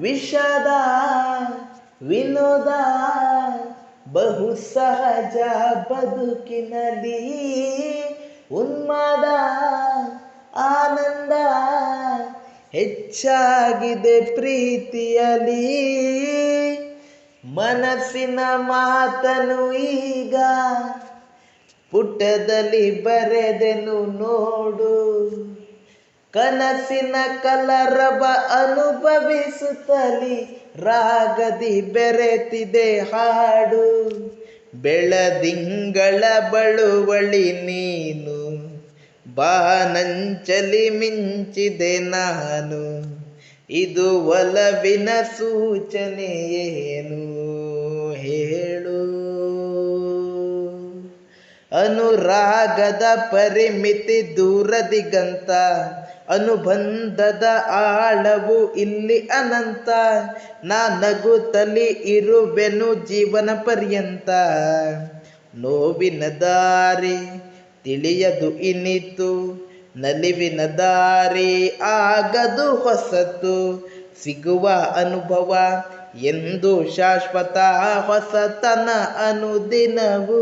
ವಿಷದ, ವಿನೋದ ಬಹು ಸಹಜ ಬದುಕಿನಲ್ಲಿ ಉನ್ಮಾದ, ಆನಂದ ಹೆಚ್ಚಾಗಿದೆ ಪ್ರೀತಿಯಲ್ಲಿ. ಮನಸ್ಸಿನ ಮಾತನು ಈಗ ಪುಟದಲ್ಲಿ ಬರೆದೆನು ನೋಡು. ಕನಸಿನ ಕಲರವ ಅನುಭವಿಸುತ್ತಲಿ, ರಾಗದಿ ಬೆರೆತಿದೆ ಹಾಡು. ಬೆಳದಿಂಗಳ ಬಳುವಳಿ ನೀನು, ಬಾನಂಚಲಿ ಮಿಂಚಿದೆ ನಾನು. ಇದು ಒಲವಿನ ಸೂಚನೆ ಏನು? ಹೇಳು. ಅನುರಾಗದ ಪರಿಮಿತಿ ದೂರದಿಗಂತ, ಅನುಬಂಧದ ಆಳವು ಇಲ್ಲಿ ಅನಂತ. ನಾ ತಲಿ ಇರುವೆನು ಜೀವನ ಪರ್ಯಂತ. ನೋವಿನ ದಾರಿ ತಿಳಿಯದು ಇನಿತು, ನಲಿವಿನ ದಾರಿ ಆಗದು ಹೊಸತು. ಸಿಗುವ ಅನುಭವ ಎಂದು ಶಾಶ್ವತ ಹೊಸತನ ಅನುದಿನವೂ.